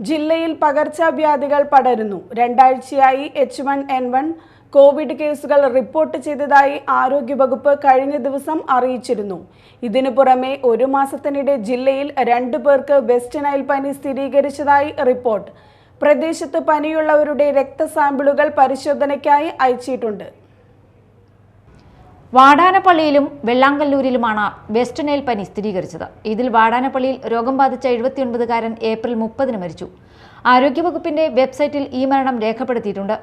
ജില്ലയിൽ പകർച്ചവ്യാധികൾ പടരുന്നു. രണ്ടാഴ്ചയായി H one N one Covid കേസുകൾ റിപ്പോർട്ട് ചെയ്തതായി ആരോഗ്യവകുപ്പ് കഴിഞ്ഞ ദിവസം അറിയിച്ചിരുന്നു. ഇതിനു പുറമെ ഒരു മാസത്തിനിടെ ജില്ലയിൽ രണ്ടു പേർക്ക് വെസ്റ്റ് നൈൽ പനി സ്ഥിരീകരിച്ചതായി റിപ്പോർട്ട്. പ്രദേശത്ത് പനിയുള്ളവരുടെ രക്തസാമ്പിളുകൾ പരിശോധനയ്ക്കായി അയച്ചിട്ടുണ്ട്. വാടാനപ്പള്ളിയിലും വെള്ളാങ്കല്ലൂരിലുമാണ് വെസ്റ്റ് നൈൽ പനി സ്ഥിരീകരിച്ചത്. ഇതിൽ വാടാനപ്പള്ളിയിൽ രോഗം ബാധിച്ച എഴുപത്തിയൊൻപതുകാരൻ ഏപ്രിൽ മുപ്പതിന് മരിച്ചു. ആരോഗ്യവകുപ്പിന്റെ വെബ്സൈറ്റിൽ ഈ മരണം രേഖപ്പെടുത്തിയിട്ടുണ്ട്.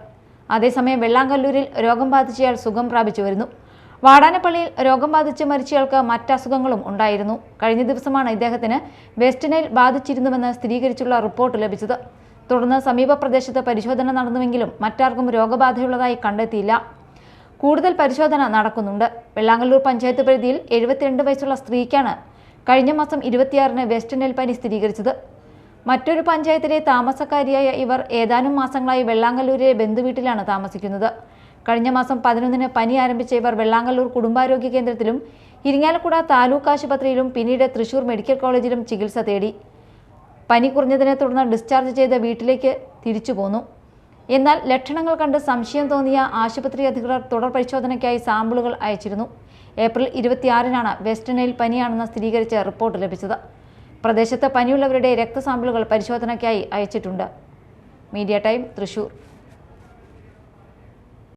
അതേസമയം വെള്ളാങ്കല്ലൂരിൽ രോഗം ബാധിച്ചയാൾ സുഖം പ്രാപിച്ചു വരുന്നു. വാടാനപ്പള്ളിയിൽ രോഗം ബാധിച്ച് മരിച്ചയാൾക്ക് മറ്റസുഖങ്ങളും ഉണ്ടായിരുന്നു. കഴിഞ്ഞ ദിവസമാണ് ഇദ്ദേഹത്തിന് വെസ്റ്റ് നൈൽ ബാധിച്ചിരുന്നുവെന്ന് സ്ഥിരീകരിച്ചുള്ള റിപ്പോർട്ട് ലഭിച്ചത്. തുടർന്ന് സമീപ പ്രദേശത്ത് പരിശോധന നടന്നുവെങ്കിലും മറ്റാർക്കും രോഗബാധയുള്ളതായി കണ്ടെത്തിയില്ല. കൂടുതൽ പരിശോധന നടക്കുന്നുണ്ട്. വെള്ളാങ്കല്ലൂർ പഞ്ചായത്ത് പരിധിയിൽ എഴുപത്തിരണ്ട് വയസ്സുള്ള സ്ത്രീക്കാണ് കഴിഞ്ഞ മാസം ഇരുപത്തിയാറിന് വെസ്റ്റ് നെൽപ്പനി പനി സ്ഥിരീകരിച്ചത്. മറ്റൊരു പഞ്ചായത്തിലെ താമസക്കാരിയായ ഇവർ ഏതാനും മാസങ്ങളായി വെള്ളാങ്കല്ലൂരിലെ ബന്ധുവീട്ടിലാണ് താമസിക്കുന്നത്. കഴിഞ്ഞ മാസം പതിനൊന്നിന് പനി ആരംഭിച്ച ഇവർ വെള്ളാങ്കല്ലൂർ കുടുംബാരോഗ്യ കേന്ദ്രത്തിലും ഇരിങ്ങാലക്കുട താലൂക്ക് ആശുപത്രിയിലും പിന്നീട് തൃശൂർ മെഡിക്കൽ കോളേജിലും ചികിത്സ തേടി. പനി കുറഞ്ഞതിനെ തുടർന്ന് ഡിസ്ചാർജ് ചെയ്ത് വീട്ടിലേക്ക് തിരിച്ചു പോന്നു. എന്നാൽ ലക്ഷണങ്ങൾ കണ്ട് സംശയം തോന്നിയ ആശുപത്രി അധികൃതർ തുടർ പരിശോധനയ്ക്കായി സാമ്പിളുകൾ അയച്ചിരുന്നു. ഏപ്രിൽ ഇരുപത്തിയാറിനാണ് വെസ്റ്റ് നൈൽ പനിയാണെന്ന് സ്ഥിരീകരിച്ച റിപ്പോർട്ട് ലഭിച്ചത്. പ്രദേശത്ത് പനിയുള്ളവരുടെ രക്തസാമ്പിളുകൾ പരിശോധനയ്ക്കായി അയച്ചിട്ടുണ്ട്. Media time Thrissur.